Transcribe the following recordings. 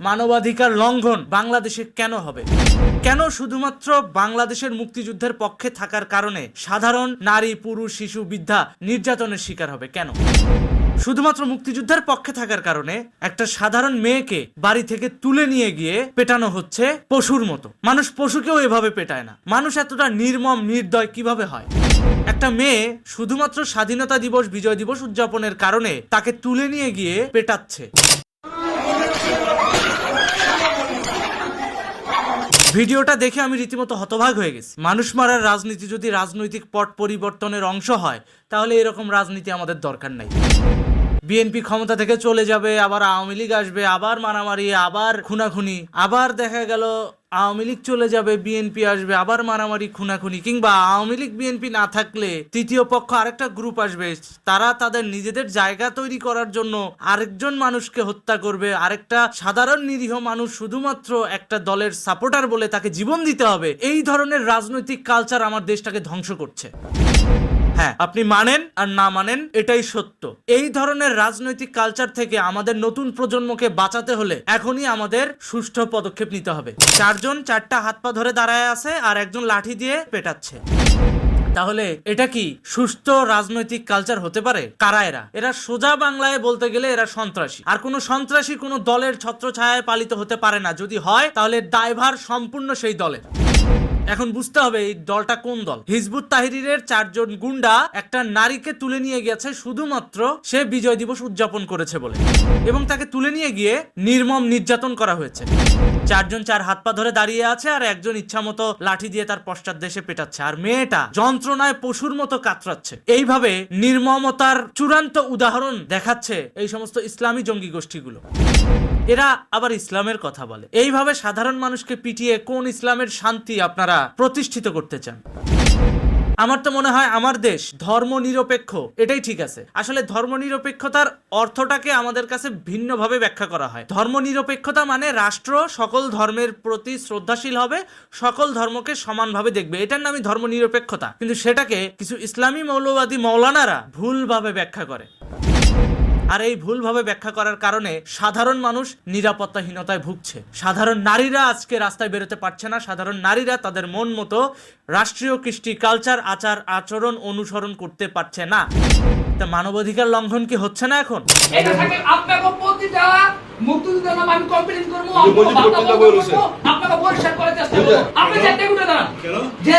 মানবাধিকার লঙ্ঘন বাংলাদেশে কেন হবে? কেন শুধুমাত্র বাংলাদেশের মুক্তিযুদ্ধের পক্ষে থাকার কারণে সাধারণ নারী, পুরুষ, শিশু, বৃদ্ধা নির্যাতনের শিকার হবে? কেন? শুধুমাত্র মুক্তিযুদ্ধের পক্ষে থাকার কারণে একটা সাধারণ মেয়েকে বাড়ি থেকে তুলে নিয়ে গিয়ে পেটানো হচ্ছে পশুর মতো। মানুষ পশুকেও এভাবে পেটায় না। মানুষ এতটা নির্মম, নির্দয় কীভাবে হয়? একটা মেয়ে শুধুমাত্র স্বাধীনতা দিবস, বিজয় দিবস উদযাপনের কারণে তাকে তুলে নিয়ে গিয়ে পেটাচ্ছে। ভিডিওটা দেখে আমি রীতিমতো হতভাগ হয়ে গেছি। মানুষ মারার রাজনীতি যদি রাজনৈতিক পট পরিবর্তনের অংশ হয়, তাহলে এরকম রাজনীতি আমাদের দরকার নাই। বিএনপি ক্ষমতা থেকে চলে যাবে, আবার আওয়ামী লীগ আসবে, আবার মারামারি, আবার খুনাখুনি, আবার দেখা গেল আওয়ামী লীগ চলে যাবে, বিএনপি আসবে, আবার মারামারি, খুনাখুনি কিংবা আওয়ামী লীগ, বিএনপি না থাকলে তৃতীয় পক্ষ আরেকটা গ্রুপ আসবে। তারা তাদের নিজেদের জায়গা তৈরি করার জন্য আরেকজন মানুষকে হত্যা করবে। আরেকটা সাধারণ নিরীহ মানুষ শুধুমাত্র একটা দলের সাপোর্টার বলে তাকে জীবন দিতে হবে। এই ধরনের রাজনৈতিক কালচার আমার দেশটাকে ধ্বংস করছে। হ্যাঁ। আপনি মানেন আর না মানেন, এটাই সত্য। এই ধরনের রাজনৈতিক কালচার থেকে আমাদের নতুন প্রজন্মকে বাঁচাতে হলে এখনই আমাদের সুষ্ঠু পদক্ষেপ নিতে হবে। চারজন চারটা হাত পা ধরে দাঁড়ায় আছে আর একজন লাঠি দিয়ে পেটাচ্ছে। তাহলে এটা কি সুস্থ রাজনৈতিক কালচার হতে পারে? কারা এরা? এরা সোজা বাংলায় বলতে গেলে এরা সন্ত্রাসী। আর কোনো সন্ত্রাসী কোনো দলের ছত্রছায়ায় পালিত হতে পারে না। যদি হয়, তাহলে দায়ভার সম্পূর্ণ সেই দলের। এখন বুঝতে হবে এই দলটা কোন দল। হিজবুত তাহিরের চারজন গুন্ডা একটা নারীকে তুলে নিয়ে গেছে শুধুমাত্র সে বিজয় দিবস উদযাপন করেছে বলে। এবং তাকে তুলে নিয়ে গিয়ে নির্মম নির্যাতন করা হয়েছে। চারজন চার হাত পা ধরে দাঁড়িয়ে আছে আর একজন ইচ্ছামতো লাঠি দিয়ে তার পশ্চাৎ দেশে পেটাচ্ছে। আর মেয়েটা যন্ত্রণায় পশুর মতো কাতরাচ্ছে। এইভাবে নির্মমতার চূড়ান্ত উদাহরণ দেখাচ্ছে এই সমস্ত ইসলামী জঙ্গি গোষ্ঠীগুলো। এরা আবার ইসলামের কথা বলে। এইভাবে সাধারণ মানুষকে পিটিয়ে কোন ইসলামের শান্তি আপনারা প্রতিষ্ঠিত করতে চান? আমার তো মনে হয় আমার দেশ ধর্ম নিরপেক্ষ এটাই ঠিক আছে। আসলে ধর্ম নিরপেক্ষতার অর্থটাকে আমাদের কাছে ভিন্নভাবে ব্যাখ্যা করা হয়। ধর্ম নিরপেক্ষতা মানে রাষ্ট্র সকল ধর্মের প্রতি শ্রদ্ধাশীল হবে, সকল ধর্মকে সমানভাবে দেখবে। এটার নামই ধর্ম নিরপেক্ষতা কিন্তু সেটাকে কিছু ইসলামী মৌলবাদী মৌলানারা ভুলভাবে ব্যাখ্যা করে। আর এই ভুলভাবে ব্যাখ্যা করার কারণে সাধারণ মানুষ নিরাপত্তাহীনতায় ভুগছে। সাধারণ নারীরা আজকে রাস্তায় বেরোতে পারছে না। সাধারণ নারীরা তাদের মন মতো রাষ্ট্রীয় কৃষ্টি কালচার আচার, আচরণ অনুসরণ করতে পারছে না। তা মানবাধিকার লঙ্ঘন কি হচ্ছে না এখন? এটা থাকে আপনাকে প্রতিটা মুক্তিযুদ্ধের নামে আমি কমপ্লেন করব যে চেষ্টা করব। আপনি দাঁড়ান।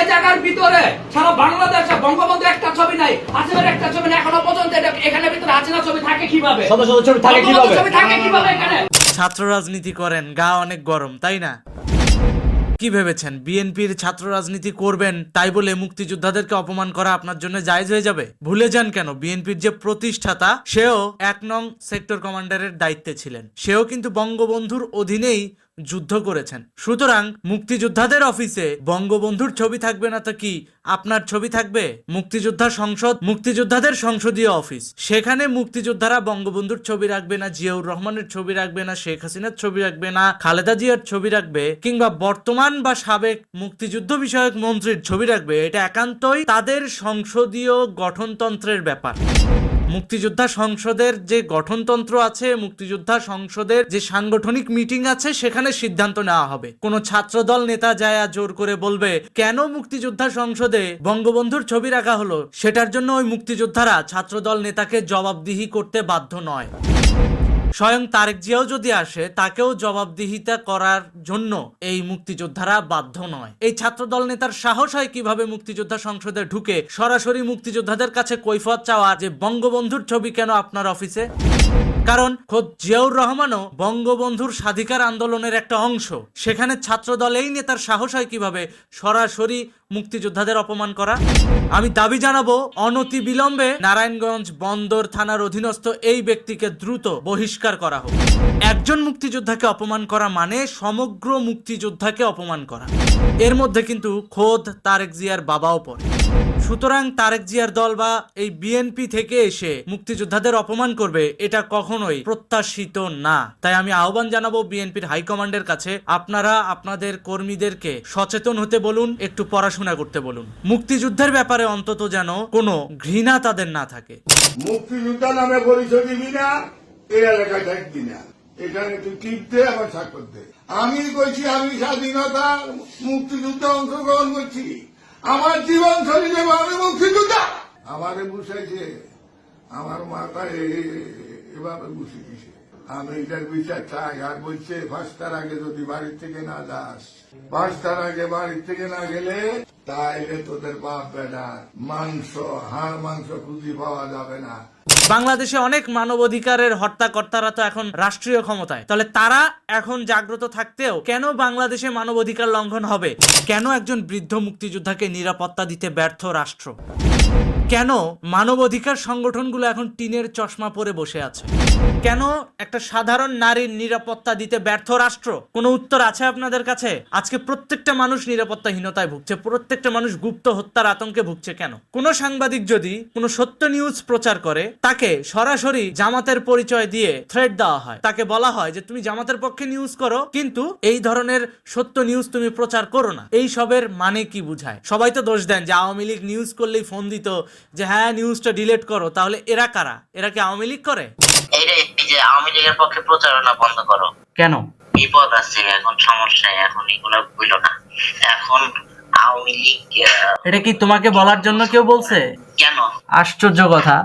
জায়গার ভিতরে সারা বাংলাদেশে বঙ্গবন্ধু একটা ছবি নাই আসিফের একটা ছবি নাই এখনও পর্যন্ত এখানে ভিতরে ছবি থাকে কীভাবে? শত শত ছবি থাকে বঙ্গবন্ধু কীভাবে? ছবি থাকে কীভাবে এখানে? ছাত্র রাজনীতি করেন গা অনেক গরম তাই না? কি ভেবেছেন? বিএনপির ছাত্র রাজনীতি করবেন তাই বলে মুক্তিযোদ্ধাদেরকে অপমান করা আপনার জন্য জায়জ হয়ে যাবে? ভুলে যান কেন? বিএনপির যে প্রতিষ্ঠাতা, সেও এক নং সেক্টর কমান্ডারের দায়িত্বে ছিলেন। সেও কিন্তু বঙ্গবন্ধুর অধীনেই যুদ্ধ করেছেন। সুতরাং মুক্তিযোদ্ধাদের অফিসে বঙ্গবন্ধুর ছবি থাকবে না তো কি আপনার ছবি থাকবে? মুক্তিযোদ্ধা সংসদ, মুক্তিযোদ্ধাদের সংসদীয় অফিস। সেখানে মুক্তিযোদ্ধারা বঙ্গবন্ধুর ছবি রাখবে না, জিয়াউর রহমানের ছবি রাখবে না, শেখ হাসিনার ছবি রাখবে না, খালেদা জিয়ার ছবি রাখবে, কিংবা বর্তমান বা সাবেক মুক্তিযুদ্ধ বিষয়ক মন্ত্রীর ছবি রাখবে। এটা একান্তই তাদের সংসদীয় গঠনতন্ত্রের ব্যাপার। মুক্তিযোদ্ধা সংসদের যে গঠনতন্ত্র আছে, মুক্তিযোদ্ধা সংসদের যে সাংগঠনিক মিটিং আছে, সেখানে সিদ্ধান্ত নেওয়া হবে। কোন ছাত্রদল নেতা যায় জোর করে বলবে, কেন মুক্তিযোদ্ধা সংসদে বঙ্গবন্ধুর ছবি রাখা হলো? সেটার জন্য ওই মুক্তিযোদ্ধারা ছাত্রদল নেতাকে জবাবদিহি করতে বাধ্য নয়। স্বয়ং তারেক জিয়াও যদি আসে, তাকেও জবাবদিহিতা করার জন্য এই মুক্তিযোদ্ধারা বাধ্য নয়। এই ছাত্রদল নেতার সাহস হয় কীভাবে মুক্তিযোদ্ধা সংসদে ঢুকে? সরাসরি মুক্তিযোদ্ধাদের কাছে কৈফত চাওয়া যে বঙ্গবন্ধুর ছবি কেন আপনার অফিসে? কারণ খোদ জিয়াউর রহমানও বঙ্গবন্ধুর স্বাধিকার আন্দোলনের একটা অংশ। সেখানে ছাত্রদল এই নেতার সাহস হয় কীভাবে? সরাসরি মুক্তিযোদ্ধাদের অপমান করা? আমি দাবি জানাব, অনতি বিলম্বে নারায়ণগঞ্জ বন্দর থানার অধীনস্থ এই ব্যক্তিকে দ্রুত বহিষ্কার করা হোক। একজন মুক্তিযোদ্ধাকে অপমান করা মানে সমগ্র মুক্তিযোদ্ধাকে অপমান করা। এর মধ্যে কিন্তু খোদ তারেক জিয়ার বাবাও পড়ে। সুতরাং তারেক জিয়ার দল বা এই বিএনপি থেকে এসে মুক্তিযোদ্ধাদের অপমান করবে, এটা কখনোই প্রত্যাশিত না। তাই আমি আহ্বান জানাব বিএনপির হাইকমান্ডের কাছে, আপনারা আপনাদের কর্মীদেরকে সচেতন হতে বলুন, একটু পড়াশোনা করতে বলুন। মুক্তিযুদ্ধের ব্যাপারে অন্তত যেন কোনো ঘৃণা তাদের না থাকে। মুক্তিযোদ্ধা নামে পরিচয় দিবি না, এই এলাকায় থাকবি না। এখানে তুই টিপ দে আবার স্বাক্ষর দে। আমি কইছি, আমি স্বাধীনতা মুক্তিযুদ্ধে অংশগ্রহণ করছি। আমার জীবন ছড়ি দেবো আমি মুক্তিযোদ্ধা আমারে বুঝাইছে, আমার এ- এভাবে বুঝে দিছে। আমি এটার বিচার চাই, আর বলছে পাঁচটার আগে যদি বাড়ির থেকে না যাস পাঁচটার আগে বাড়ির থেকে না গেলে বাংলাদেশে অনেক মানবাধিকারের হত্যাকর্তারা তো এখন রাষ্ট্রীয় ক্ষমতায়। তাহলে তারা এখন জাগ্রত থাকতেও কেন বাংলাদেশে মানবাধিকার লঙ্ঘন হবে? কেন একজন বৃদ্ধ মুক্তিযোদ্ধাকে নিরাপত্তা দিতে ব্যর্থ রাষ্ট্র? কেন মানবাধিকার সংগঠনগুলো এখন টিনের চশমা পরে বসে আছে? কেন একটা সাধারণ নারীর নিরাপত্তা দিতে ব্যর্থ রাষ্ট্র? কোনো উত্তর আছে আপনাদের কাছে? আজকে প্রত্যেকটা মানুষ নিরাপত্তাহীনতায় ভুগছে, প্রত্যেকটা মানুষ গুপ্ত হত্যার আতঙ্কে ভুগছে কেন? কোনো সাংবাদিক যদি কোনো সত্য নিউজ প্রচার করে, তাকে সরাসরি জামাতের পরিচয় দিয়ে থ্রেড দেওয়া হয়। তাকে বলা হয় যে, তুমি জামাতের পক্ষে নিউজ করো, কিন্তু এই ধরনের সত্য নিউজ তুমি প্রচার করো না। এই সবের মানে কি বুঝায়? সবাই তো দোষ দেন যে, আওয়ামী লীগ নিউজ করলেই ফোন দিত যে হ্যাঁ নিউজটা ডিলিট করো। তাহলে এরা কারা? এরা কি আওয়ামী লীগ করে? আওয়ামী লীগের পক্ষে প্রচারণা বন্ধ করো। কেন? বিপদ আছে এখন সমস্যা এখন এগুলো বুঝল না। এখন আওয়ামী লীগ এটা কি তোমাকে বলার জন্য কেউ বলছে? কেন? আশ্চর্য কথা।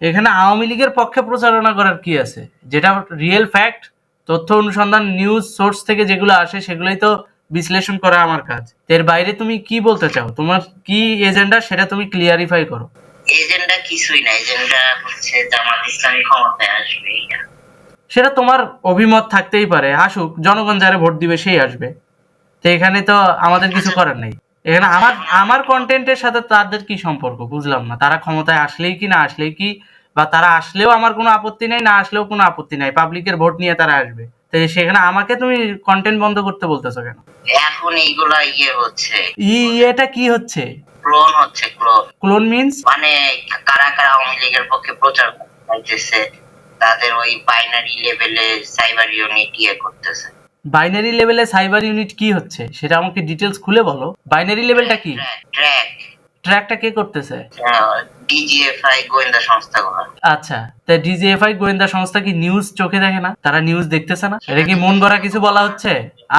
এখানে আওয়ামী লীগের পক্ষে প্রচারণা করার কি আছে? যেটা রিয়েল ফ্যাক্ট তথ্য অনুসন্ধান নিউজ সোর্স থেকে যেগুলো আসে সেগুলোই তো বিশ্লেষণ করা আমার কাজ। এর বাইরে তুমি কি বলতে চাও? তোমার কি এজেন্ডা সেটা তুমি ক্লিয়ারিফাই করো। এজেন্ডা কিছুই না এজেন্ডা হচ্ছে জামাত ইসলামী ক্ষমতায় আসবে সেটা তোমার অভিমত থাকতেই পারে। আসুক জনগণ যারা ভোট দিবে সেই আসবে। তো এখানে তো আমাদের কিছু করার নেই। এখানে আমার আমার কন্টেন্টের সাথে তাদের কি সম্পর্ক? বুঝলাম না। তারা ক্ষমতায় আসলেই কি না আসলেই কি? বা তারা আসলেও আমার কোনো আপত্তি নেই না আসলেও কোনো আপত্তি নাই। পাবলিকের ভোট নিয়ে তারা আসবে। তো সেখানে আমাকে তুমি কন্টেন্ট বন্ধ করতে বলতেছো কেন? এখন এইগুলা ইয়ে হচ্ছে। ই এটা কি হচ্ছে? ক্লোন হচ্ছে ক্লোন। ক্লোন মিন্স মানে কারা কারা আওয়ামী লীগের পক্ষে প্রচার করতেছে তাদের ওই বাইনারি লেভেলে সাইবার ইউনিট ইয়ে করতেছে। বাইনারি লেভেলে সাইবার ইউনিট কি হচ্ছে? সেটা আমাকে ডিটেলস খুলে বলো। বাইনারি লেভেলটা কি? ট্র্যাক ট্র্যাকটা কে করতেছে? ডিজিএফআই গোয়েন্দা সংস্থাগুলো আচ্ছা তা ডিজিএফআই গোয়েন্দা সংস্থা কি নিউজ চোখে দেখে না? তারা নিউজ দেখতেছে না? এটা কি মন গড়া কিছু বলা হচ্ছে?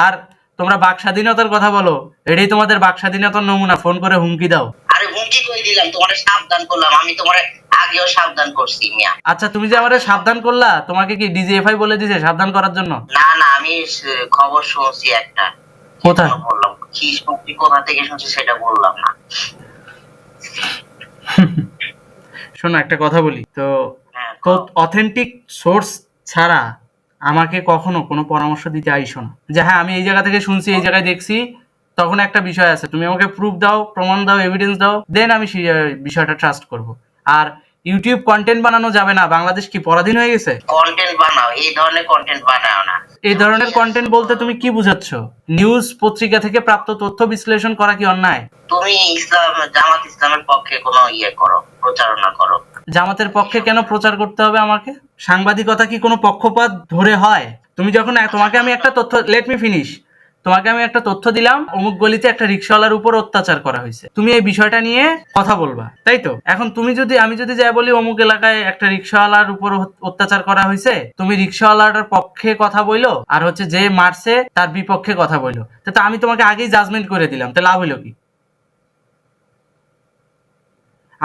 আর তোমরা বাক স্বাধীনতার কথা বলো। এটাই তোমাদের বাক স্বাধীনতার নমুনা। ফোন করে হুমকি দাও। আরে হুমকি করে দিলাম? তোমারে সাবধান করলাম। আমি তোমারে আগেও সাবধান করছি মিয়া। আচ্ছা তুমি যে আমারে সাবধান করলা তোমাকে কি ডিজিএফআই বলে দিছে সাবধান করার জন্য? না না আমি খবর শুনছি একটা। কোথায়? বললাম? কি শুনছি কোথা থেকে শুনছি সেটা বললাম না। শোনো একটা কথা বলি। তো হ্যাঁ, অথেন্টিক সোর্স ছাড়া আমাকে কখনো কোনো পরামর্শ দিতে আইসো না। যে হ্যাঁ আমি এই জায়গা থেকে শুনছি এই জায়গায় দেখছি তখন একটা বিষয় আছে। তুমি আমাকে প্রুফ দাও প্রমাণ দাও এভিডেন্স দাও দেন আমি সেই বিষয়টা ট্রাস্ট করব। আর ইউটিউব কন্টেন্ট বানানো যাবে না। বাংলাদেশ কি পরাধীন হয়ে গেছে? কন্টেন্ট বানাও এই ধরনের কন্টেন্ট বানাও না। এই ধরনের কন্টেন্ট বলতে তুমি কি বুঝাচ্ছ? নিউজ পত্রিকা থেকে প্রাপ্ত তথ্য বিশ্লেষণ করা কি অন্যায়? তুমি ইসলাম জামাত ইসলামের পক্ষে কোনো ইয়ে করো প্রচারণা করো। জামাতের পক্ষে কেন প্রচার করতে হবে আমাকে? সাংবাদিকতা কি কোনো পক্ষপাত ধরে হয়? তুমি যখন তোমাকে আমি একটা তথ্য লেট মি ফিনিশ তোমাকে আমি একটা তথ্য দিলাম, অমুক গলিতে একটা রিক্সাওয়ালার উপর অত্যাচার করা হয়েছে। তুমি এই বিষয়টা নিয়ে কথা বলবা, তাই তো? এখন তুমি যদি, আমি যদি যাই বলি অমুক এলাকায় একটা রিক্সাওয়ালার উপর অত্যাচার করা হয়েছে, তুমি রিক্সাওয়ালার পক্ষে কথা বইলো, আর হচ্ছে যে মারছে তার বিপক্ষে কথা বইলো। তো আমি তোমাকে আগেই জাজমেন্ট করে দিলাম, তো লাভ হইল কি?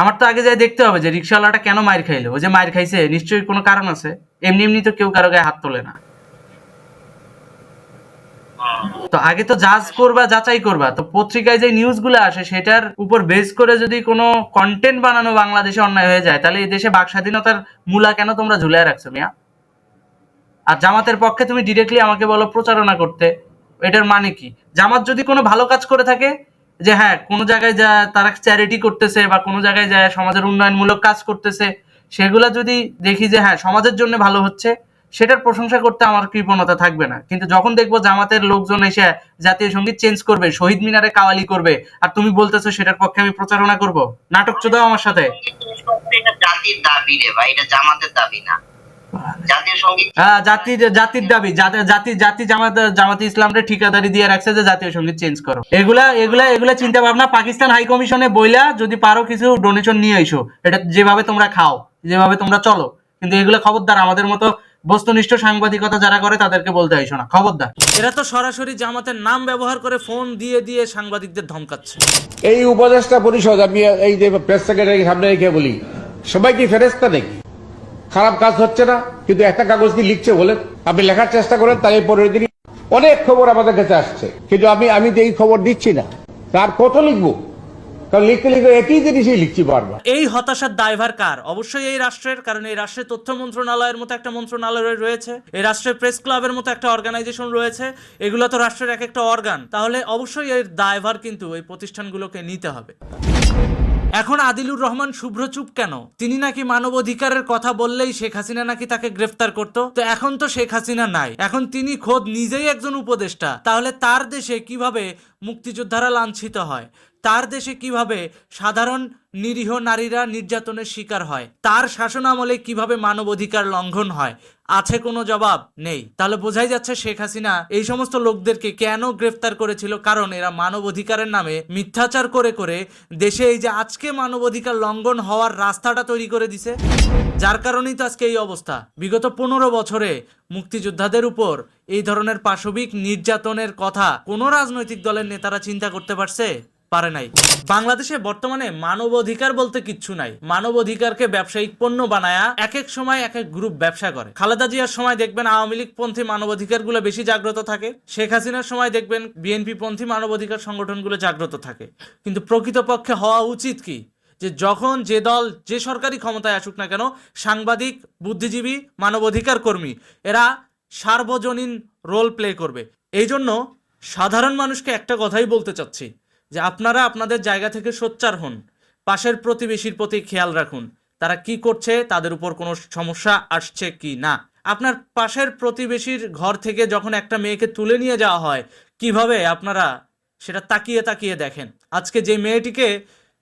আমার তো আগে যাই দেখতে হবে যে রিক্সাওয়ালাটা কেন মার খাইলো? ও যে মায়ের খাইছে, নিশ্চয়ই কোনো কারণ আছে? এমনি এমনি তো কেউ কারও গায়ে হাত তোলে না। তো আগে তো জাজ করবা, যাচাই করবা। তো পত্রিকায় যে নিউজগুলো আসে, সেটার উপর বেস করে যদি কোনো কন্টেন্ট বানানো বাংলাদেশে অন্যায় হয়ে যায়, তাহলে এই দেশে বাক স্বাধীনতার মূলা কেন তোমরা ঝুলিয়ে রাখছো, মিয়া? আর জামাতের পক্ষে তুমি ডিরেক্টলি আমাকে বলো প্রচারণা করতে, এটার মানে কি? জামাত যদি কোনো ভালো কাজ করে থাকে যে হ্যাঁ কোনো জায়গায় যা তারা চ্যারিটি করতেছে বা কোনো জায়গায় যায় সমাজের উন্নয়নমূলক কাজ করতেছে, সেগুলা যদি দেখি যে হ্যাঁ সমাজের জন্য ভালো হচ্ছে, সেটার প্রশংসা করতে আমার কৃপণতা থাকবে না। কিন্তু যখন দেখব জামাতের লোকজন এসে জাতীয় সংগীত চেঞ্জ করবে, শহীদ মিনারে কাওয়ালি করবে, আর তুমি বলতেছো সেটার পক্ষে আমি প্রচারণা করব, নাটক চোদাও আমার সাথে। জাতির দাবি রে ভাই, এটা জামাতের দাবি না। হ্যাঁ জাতির জাতির দাবি। জাতি জাতি জাতি জামাত জামাতি ইসলামরে ঠিকাদারি দিয়ে রাখছে যে জাতীয় সংগীত চেঞ্জ করো। এগুলা এগুলা এগুলা চিন্তা ভাবনা পাকিস্তান হাই কমিশনে বইলা যদি পারো কিছু ডোনেশন নিয়ে আইসো। এটা যেভাবে তোমরা খাও যেভাবে তোমরা চলো। কিন্তু এগুলো খবরদার আমাদের মতো বস্তুনিষ্ঠ সাংবাদিকতা যারা করে তাদেরকে বলতে আইসো না। খবরদার। এরা তো সরাসরি জামাতের নাম ব্যবহার করে ফোন দিয়ে দিয়ে সাংবাদিকদের ধমকাচ্ছে। এই উপদেষ্টা পরিষদ আমি এই যে প্রেস সেক্রেটারি সামনে রেখে বলি সবাই কি ফেরেস্তা নাকি? খারাপ কাজ হচ্ছে না, কিন্তু একটা কাগজ কি লিখছে বলেন আপনি লেখার চেষ্টা করেন, তাই পরের দিনই অনেক খবর আমাদের কাছে আসছে। কিন্তু আমি আমি তো এই খবর দিচ্ছি না। তার কত লিখব? এই হতাশার দায়ভার কার? অবশ্যই এই রাষ্ট্রের, কারণ এই রাষ্ট্রের তথ্য মন্ত্রণালয়ের মতো একটা মন্ত্রণালয় রয়েছে। এই রাষ্ট্রের প্রেস ক্লাবের মতো একটা অর্গানাইজেশন রয়েছে। এগুলো তো রাষ্ট্রের এক একটা অর্গান। তাহলে অবশ্যই এর দায়ভার কিন্তু এই প্রতিষ্ঠানগুলোকে নিতে হবে। এখন আদিলুর রহমান শুভ্র চুপ কেন? তিনি নাকি মানবাধিকারের কথা বললেই শেখ হাসিনা নাকি তাকে গ্রেফতার করতো? তো এখন তো শেখ হাসিনা নাই। এখন তিনি খোদ নিজেই একজন উপদেষ্টা। তাহলে তার দেশে কীভাবে মুক্তিযোদ্ধারা লাঞ্ছিত হয়। তার দেশে কীভাবে সাধারণ নিরীহ নারীরা নির্যাতনের শিকার হয়, তার শাসন আমলে কীভাবে মানবাধিকার লঙ্ঘন হয়, আছে কোনো জবাব? নেই। তাহলে বোঝাই যাচ্ছে শেখ হাসিনা এই সমস্ত লোকদেরকে কেন গ্রেফতার করেছিল? কারণ এরা মানবাধিকারের নামে মিথ্যাচার করে করে দেশে এই যে আজকে মানবাধিকার লঙ্ঘন হওয়ার রাস্তাটা তৈরি করে দিছে, যার কারণেই তো আজকে এই অবস্থা। বিগত পনেরো বছরে মুক্তিযোদ্ধাদের উপর এই ধরনের পাশবিক নির্যাতনের কথা কোনো রাজনৈতিক দলের নেতারা চিন্তা করতে পারছে? পারে নাই। বাংলাদেশে বর্তমানে মানবাধিকার বলতে কিচ্ছু নাই। মানবাধিকারকে ব্যবসায়িক পণ্য বানায়া এক এক সময় এক এক গ্রুপ ব্যবসা করে। খালেদা জিয়ার সময় দেখবেন আওয়ামী লীগ পন্থী মানবাধিকারগুলো বেশি জাগ্রত থাকে। শেখ হাসিনার সময় দেখবেন বিএনপি পন্থী মানবাধিকার সংগঠনগুলো জাগ্রত থাকে। কিন্তু প্রকৃতপক্ষে হওয়া উচিত কি? যে যখন যে দল যে সরকারি ক্ষমতায় আসুক না কেন, সাংবাদিক, বুদ্ধিজীবী মানবাধিকার কর্মী, এরা সার্বজনীন রোল প্লে করবে। এই জন্য সাধারণ মানুষকে একটা কথাই বলতে চাচ্ছি, যে আপনারা আপনাদের জায়গা থেকে সোচ্চার হন, পাশের প্রতিবেশীর প্রতি খেয়াল রাখুন, তারা কি করছে, তাদের উপর কোনো সমস্যা আসছে কি না। আপনার পাশের প্রতিবেশীর ঘর থেকে যখন একটা মেয়েকে তুলে নিয়ে যাওয়া হয়, কীভাবে আপনারা সেটা তাকিয়ে তাকিয়ে দেখেন? আজকে যে মেয়েটিকে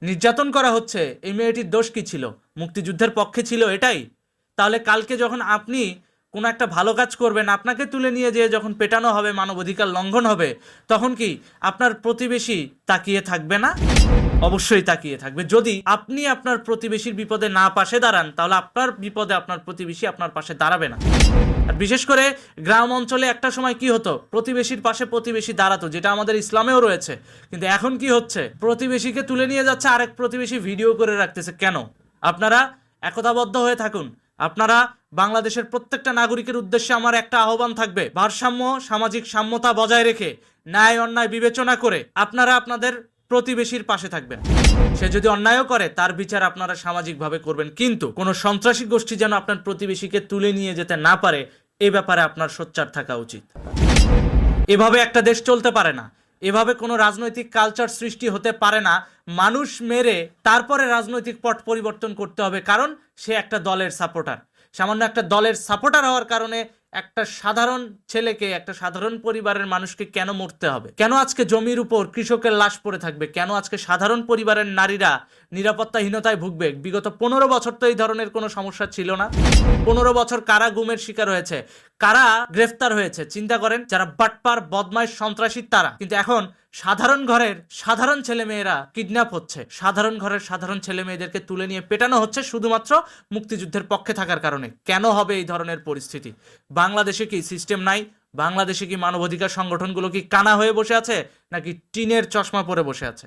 নির্যাতন করা হচ্ছে, এই মেয়েটির দোষ কি ছিল? মুক্তিযুদ্ধের পক্ষে ছিল এটাই? তাহলে কালকে যখন আপনি কোনো একটা ভালো কাজ করবেন, আপনাকে তুলে নিয়ে যেয়ে যখন পেটানো হবে, মানবাধিকার লঙ্ঘন হবে, তখন কি আপনার প্রতিবেশী তাকিয়ে থাকবে না? অবশ্যই তাকিয়ে থাকবে। যদি আপনি আপনার প্রতিবেশীর বিপদে না পাশে দাঁড়ান, তাহলে আপনার বিপদে আপনার প্রতিবেশী আপনার পাশে দাঁড়াবে না। আর বিশেষ করে গ্রাম অঞ্চলে একটা সময় কি হতো? প্রতিবেশীর পাশে প্রতিবেশী দাঁড়াতো, যেটা আমাদের ইসলামেও রয়েছে। কিন্তু এখন কি হচ্ছে? প্রতিবেশীকে তুলে নিয়ে যাচ্ছে, আরেক প্রতিবেশী ভিডিও করে রাখতেছে। কেন? আপনারা একতাবদ্ধ হয়ে থাকুন। আপনারা বাংলাদেশের প্রত্যেকটা নাগরিকের উদ্দেশ্যে আমার একটা আহ্বান থাকবে। ভারসাম্য, সামাজিক সাম্যতা বজায় রেখে ন্যায় অন্যায় বিবেচনা করে আপনারা আপনাদের প্রতিবেশীর পাশে থাকবেন। সে যদি অন্যায়ও করে, তার বিচার আপনারা সামাজিকভাবে করবেন। কিন্তু কোনো সন্ত্রাসী গোষ্ঠী যেন আপনার প্রতিবেশীকে তুলে নিয়ে যেতে না পারে, এ ব্যাপারে আপনার সোচ্চার থাকা উচিত। এভাবে একটা দেশ চলতে পারে না। এভাবে কোনো রাজনৈতিক কালচার সৃষ্টি হতে পারে না। মানুষ মেরে তারপরে রাজনৈতিক পট পরিবর্তন করতে হবে, কারণ সে একটা দলের সাপোর্টার। সামান্য একটা দলের সাপোর্টার হওয়ার কারণে একটা সাধারণ ছেলেকে, একটা সাধারণ পরিবারের মানুষকে কেন মরতে হবে? কেন আজকে জমির উপর কৃষকের লাশ পড়ে থাকবে? কেন আজকে সাধারণ পরিবারের নারীরা নিরাপত্তাহীনতায় ভুগবে। বিগত পনেরো বছর তো এই ধরনের কোনো সমস্যা ছিল না। পনেরো বছর কারা গুমের শিকার হয়েছে? কারা গ্রেফতার হয়েছে? চিন্তা করেন, যারা বাটপার, বদমাইশ, সন্ত্রাসী, তারা। কিন্তু এখন সাধারণ ঘরের সাধারণ ছেলে মেয়েরা কিডন্যাপ হচ্ছে। সাধারণ ঘরের সাধারণ ছেলে মেয়েদেরকে তুলে নিয়ে পেটানো হচ্ছে শুধুমাত্র মুক্তিযুদ্ধের পক্ষে থাকার কারণে। কেন হবে এই ধরনের পরিস্থিতি? বাংলাদেশে কি সিস্টেম নাই? বাংলাদেশে কি মানবাধিকার সংগঠনগুলো কি কানা হয়ে বসে আছে? নাকি টিনের চশমা পরে বসে আছে?